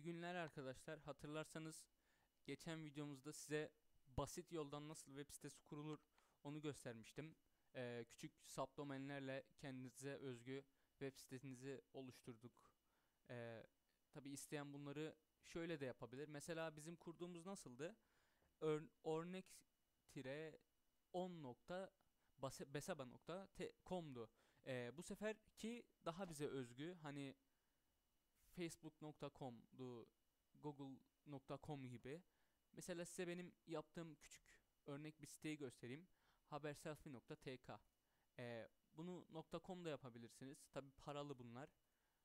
İyi günler arkadaşlar. Hatırlarsanız geçen videomuzda size basit yoldan nasıl web sitesi kurulur onu göstermiştim. Ee, küçük subdomainlerle kendinize özgü web sitenizi oluşturduk. Ee, Tabi isteyen bunları şöyle de yapabilir. Mesela bizim kurduğumuz nasıldı? Ör, örnek tire 10 nokta besaba nokta com'du. Ee, bu seferki daha bize özgü. Hani facebook.com'du, google.com gibi. Mesela size benim yaptığım küçük örnek bir siteyi göstereyim. haberselfie.tk ee, Bunu .com da yapabilirsiniz. Tabi paralı bunlar.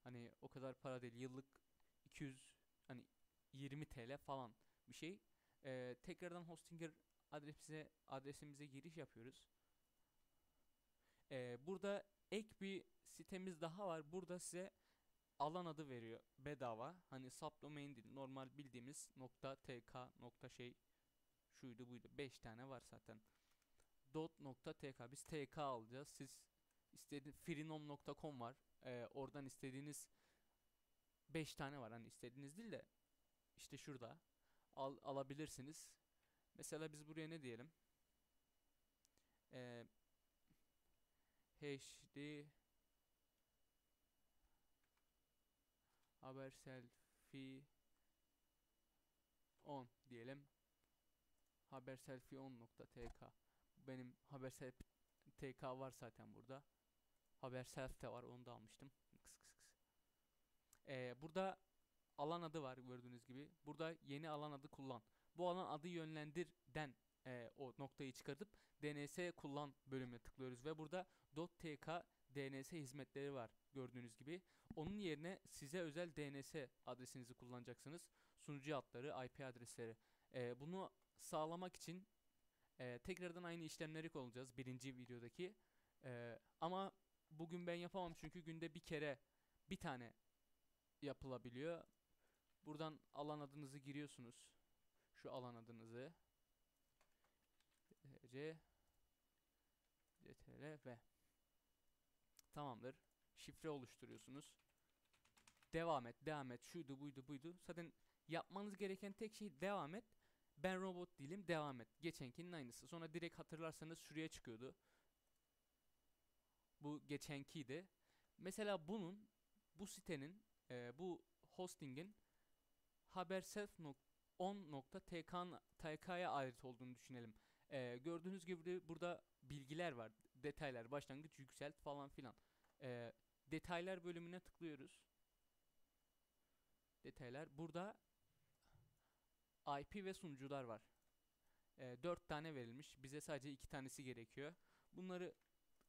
Hani o kadar para değil. Yıllık 200 hani 20 TL falan bir şey. Ee, tekrardan Hostinger adresimize adresimize giriş yapıyoruz. Ee, burada ek bir sitemiz daha var. Burada size alan adı veriyor bedava. Hani subdomain değil normal bildiğimiz nokta tk nokta şey şuydu buydu 5 tane var zaten. dot nokta tk biz tk alacağız. Siz istediğiniz freenom.com var. Ee, oradan istediğiniz 5 tane var. Hani istediğiniz değil de işte şurada al, alabilirsiniz. Mesela biz buraya ne diyelim? Ee, HD haber selfie 10 diyelim. Haber selfie 10.tk benim haber tk var zaten burada. Haber self de var onu da almıştım. Kıs kıs kıs. Ee, burada alan adı var gördüğünüz gibi. Burada yeni alan adı kullan. Bu alan adı yönlendirden e, o noktayı çıkartıp DNS kullan bölümüne tıklıyoruz ve burada .tk DNS hizmetleri var gördüğünüz gibi. Onun yerine size özel DNS adresinizi kullanacaksınız. Sunucu adları, IP adresleri. E, bunu sağlamak için e, tekrardan aynı işlemleri kullanacağız birinci videodaki. E, ama bugün ben yapamam çünkü günde bir kere bir tane yapılabiliyor. Buradan alan adınızı giriyorsunuz. Şu alan adınızı. C CTRL ve tamamdır. Şifre oluşturuyorsunuz. Devam et, devam et. Şuydu, buydu, buydu. Zaten yapmanız gereken tek şey devam et. Ben robot değilim, devam et. Geçenkinin aynısı. Sonra direkt hatırlarsanız şuraya çıkıyordu. Bu geçenkiydi. Mesela bunun, bu sitenin, e, bu hostingin haberself.on.tk'ya ait olduğunu düşünelim. Ee, gördüğünüz gibi burada bilgiler var. Detaylar, başlangıç, yükselt falan filan. Ee, detaylar bölümüne tıklıyoruz. Detaylar. Burada IP ve sunucular var. Ee, 4 tane verilmiş. Bize sadece 2 tanesi gerekiyor. Bunları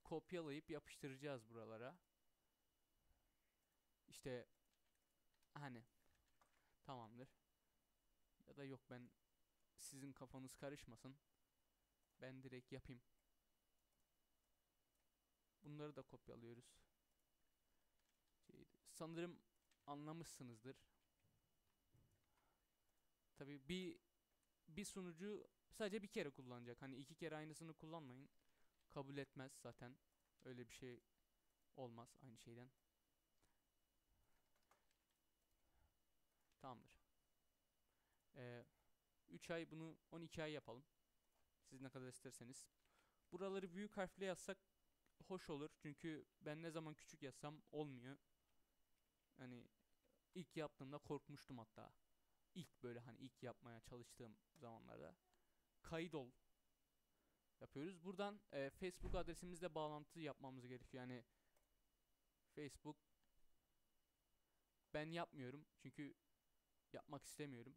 kopyalayıp yapıştıracağız buralara. İşte hani tamamdır. Ya da yok ben sizin kafanız karışmasın. Ben direkt yapayım. Bunları da kopyalıyoruz. Şey, sanırım anlamışsınızdır. Tabi bir bir sunucu sadece bir kere kullanacak. Hani iki kere aynısını kullanmayın. Kabul etmez zaten. Öyle bir şey olmaz aynı şeyden. Tamamdır. Ee, 3 ay bunu 12 ay yapalım. Siz ne kadar isterseniz. Buraları büyük harfle yazsak hoş olur. Çünkü ben ne zaman küçük yazsam olmuyor. Hani ilk yaptığımda korkmuştum hatta. İlk böyle hani ilk yapmaya çalıştığım zamanlarda. Kaydol yapıyoruz. Buradan e, Facebook adresimizle bağlantı yapmamız gerekiyor. Yani Facebook ben yapmıyorum. Çünkü yapmak istemiyorum.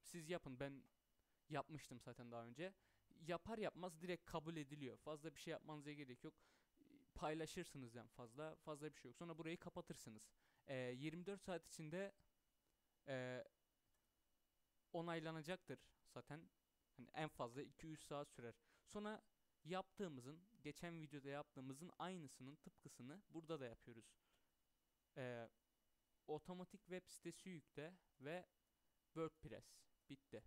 Siz yapın. Ben yapmıştım zaten daha önce. Yapar yapmaz direkt kabul ediliyor. Fazla bir şey yapmanıza gerek yok. Paylaşırsınız yani fazla. Fazla bir şey yok. Sonra burayı kapatırsınız. Ee, 24 saat içinde e, onaylanacaktır zaten. Hani en fazla 2-3 saat sürer. Sonra yaptığımızın, geçen videoda yaptığımızın aynısının tıpkısını burada da yapıyoruz. Ee, otomatik web sitesi yükle ve WordPress. Bitti.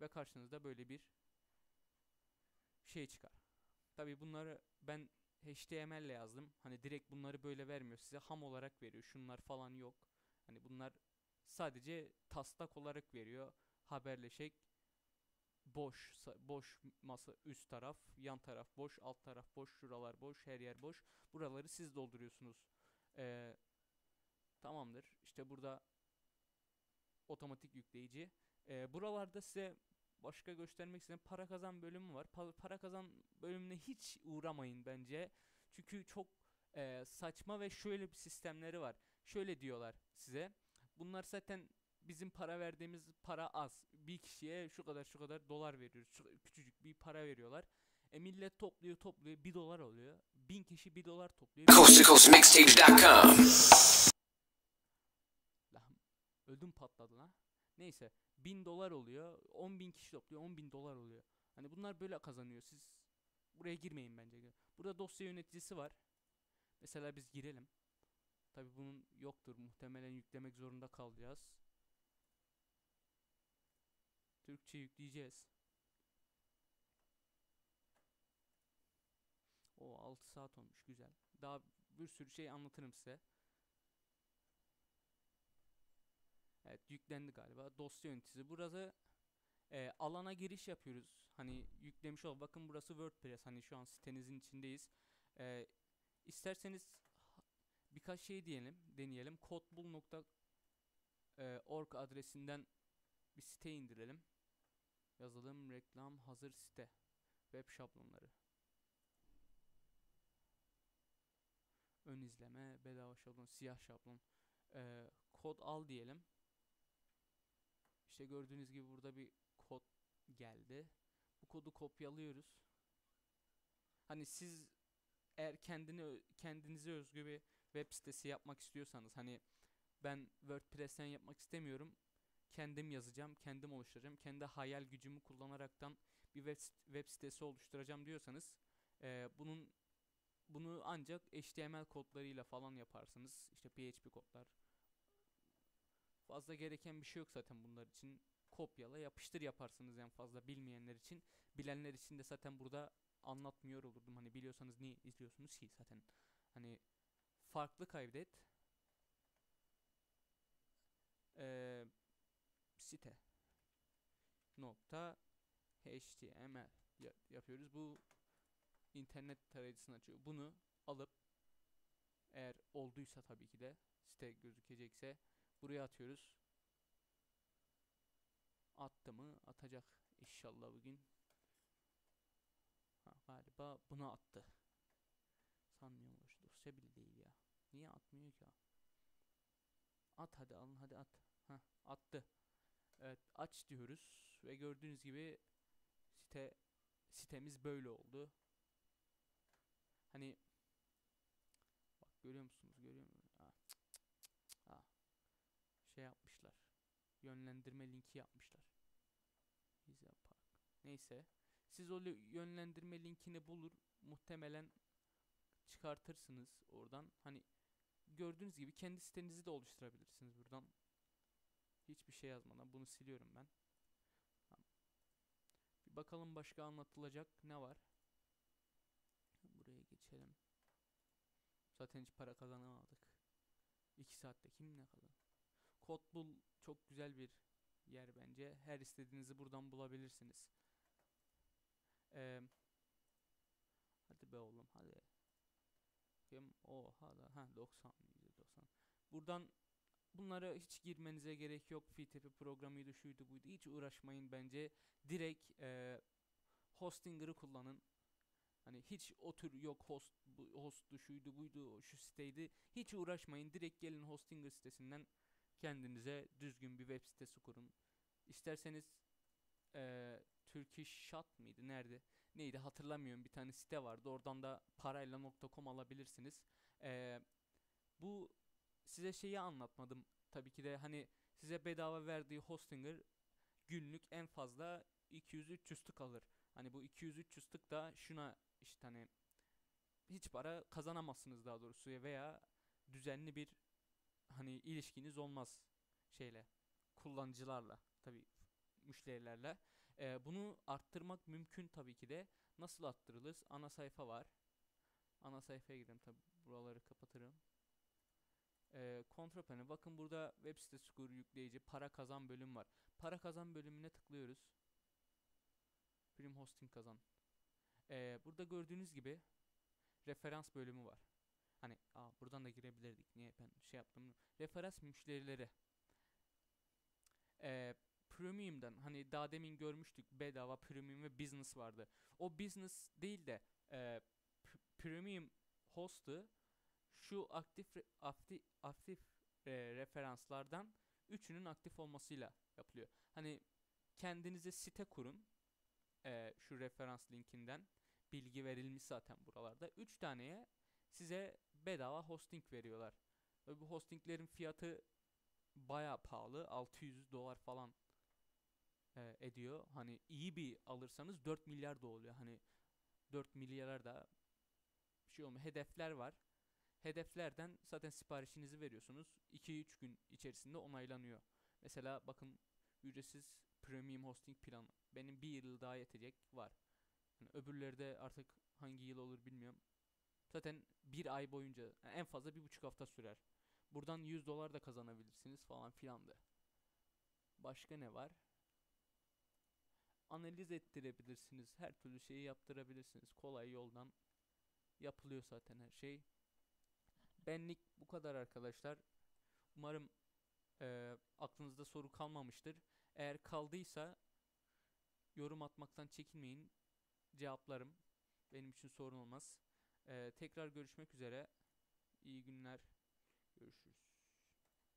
Ve karşınızda böyle bir şey çıkar. Tabi bunları ben HTML ile yazdım. Hani direkt bunları böyle vermiyor. Size ham olarak veriyor. Şunlar falan yok. Hani bunlar sadece taslak olarak veriyor. Haberleşek boş boş masa üst taraf, yan taraf boş, alt taraf boş, şuralar boş, her yer boş. Buraları siz dolduruyorsunuz. Ee, tamamdır. İşte burada otomatik yükleyici. Ee, buralarda size başka göstermek istediğim para kazan bölümü var. Pa- para kazan bölümüne hiç uğramayın bence. Çünkü çok e, saçma ve şöyle bir sistemleri var. Şöyle diyorlar size. Bunlar zaten bizim para verdiğimiz para az. Bir kişiye şu kadar şu kadar dolar veriyoruz. Şu, küçücük bir para veriyorlar. E millet topluyor topluyor bir dolar oluyor. Bin kişi bir dolar topluyor. Coast ödüm patladı lan. Neyse bin dolar oluyor. 10 bin kişi topluyor 10 bin dolar oluyor. Hani bunlar böyle kazanıyor. Siz buraya girmeyin bence. Burada dosya yöneticisi var. Mesela biz girelim. Tabi bunun yoktur. Muhtemelen yüklemek zorunda kalacağız. Türkçe yükleyeceğiz. O 6 saat olmuş güzel. Daha bir sürü şey anlatırım size. Evet yüklendi galiba. Dosya yöneticisi. Burası e, alana giriş yapıyoruz. Hani yüklemiş ol. Bakın burası WordPress. Hani şu an sitenizin içindeyiz. E, isterseniz birkaç şey diyelim, deneyelim. Codebul.org adresinden bir site indirelim. Yazılım, reklam, hazır site. Web şablonları. Ön izleme, bedava şablon, siyah şablon. E, kod al diyelim. İşte gördüğünüz gibi burada bir kod geldi. Bu kodu kopyalıyoruz. Hani siz eğer kendini kendinize özgü bir web sitesi yapmak istiyorsanız hani ben WordPress'ten yapmak istemiyorum. Kendim yazacağım, kendim oluşturacağım. Kendi hayal gücümü kullanaraktan bir web, web sitesi oluşturacağım diyorsanız eee, bunun bunu ancak HTML kodlarıyla falan yaparsınız. İşte PHP kodlar, Fazla gereken bir şey yok zaten bunlar için. Kopyala yapıştır yaparsınız en fazla bilmeyenler için. Bilenler için de zaten burada anlatmıyor olurdum. Hani biliyorsanız niye izliyorsunuz ki zaten. Hani farklı kaydet. Ee, site nokta html ya- yapıyoruz. Bu internet tarayıcısını açıyor. Bunu alıp eğer olduysa tabii ki de site gözükecekse buraya atıyoruz. Attı mı? Atacak inşallah bugün. Ha, galiba bunu attı. Sanmıyorum hoş dosya bile değil ya. Niye atmıyor ki? At hadi alın hadi at. Ha attı. Evet aç diyoruz ve gördüğünüz gibi site sitemiz böyle oldu. Hani bak görüyor musunuz? Görüyor musunuz? Yönlendirme linki yapmışlar. Bize Park. Neyse. Siz o yönlendirme linkini bulur muhtemelen çıkartırsınız oradan. Hani gördüğünüz gibi kendi sitenizi de oluşturabilirsiniz buradan. Hiçbir şey yazmadan bunu siliyorum ben. Bir bakalım başka anlatılacak ne var? Buraya geçelim. Zaten hiç para kazanamadık. 2 saatte kim ne kazan? Kodbul çok güzel bir yer bence. Her istediğinizi buradan bulabilirsiniz. Eee hadi be oğlum hadi. Kim? Oha da. Ha 90 90. Buradan bunlara hiç girmenize gerek yok. FTP programıydı şuydu buydu. Hiç uğraşmayın bence. Direkt eee Hostinger'ı kullanın. Hani hiç o tür yok host bu, hosttu şuydu buydu şu siteydi. Hiç uğraşmayın. Direkt gelin Hostinger sitesinden kendinize düzgün bir web sitesi kurun. İsterseniz eee Turkish Shot mıydı? Nerede? Neydi hatırlamıyorum. Bir tane site vardı. Oradan da parayla .com alabilirsiniz. Eee, bu size şeyi anlatmadım. Tabii ki de hani size bedava verdiği Hostinger günlük en fazla 200-300 tık alır. Hani bu 200-300 tık da şuna işte hani hiç para kazanamazsınız daha doğrusu veya düzenli bir hani ilişkiniz olmaz şeyle kullanıcılarla tabii müşterilerle. Ee, bunu arttırmak mümkün tabii ki de. Nasıl arttırılır? Ana sayfa var. Ana sayfaya girelim tabii buraları kapatırım. Ee, kontrol paneli. Bakın burada web sitesi kur yükleyici para kazan bölüm var. Para kazan bölümüne tıklıyoruz. Prim hosting kazan. Ee, burada gördüğünüz gibi referans bölümü var. Hani aa, buradan da girebilirdik. Niye ben şey yaptım? Referans müşterileri. Ee, premium'dan hani daha demin görmüştük bedava premium ve business vardı. O business değil de e, premium host'u şu aktif aktif, aktif e, referanslardan üçünün aktif olmasıyla yapılıyor. Hani kendinize site kurun. e, şu referans linkinden bilgi verilmiş zaten buralarda. Üç taneye size bedava hosting veriyorlar. Ve bu hostinglerin fiyatı baya pahalı. 600 dolar falan e, ediyor. Hani iyi bir alırsanız 4 milyar da oluyor. Hani 4 milyara da şey olmuyor. Hedefler var. Hedeflerden zaten siparişinizi veriyorsunuz. 2-3 gün içerisinde onaylanıyor. Mesela bakın ücretsiz premium hosting planı. Benim bir yıl daha yetecek var. Yani öbürleri de artık hangi yıl olur bilmiyorum. Zaten bir ay boyunca yani en fazla bir buçuk hafta sürer. Buradan 100 dolar da kazanabilirsiniz falan filandı. Başka ne var? Analiz ettirebilirsiniz. Her türlü şeyi yaptırabilirsiniz. Kolay yoldan yapılıyor zaten her şey. Benlik bu kadar arkadaşlar. Umarım eee, aklınızda soru kalmamıştır. Eğer kaldıysa yorum atmaktan çekinmeyin. Cevaplarım. Benim için sorun olmaz. Eee, tekrar görüşmek üzere. İyi günler. Görüşürüz.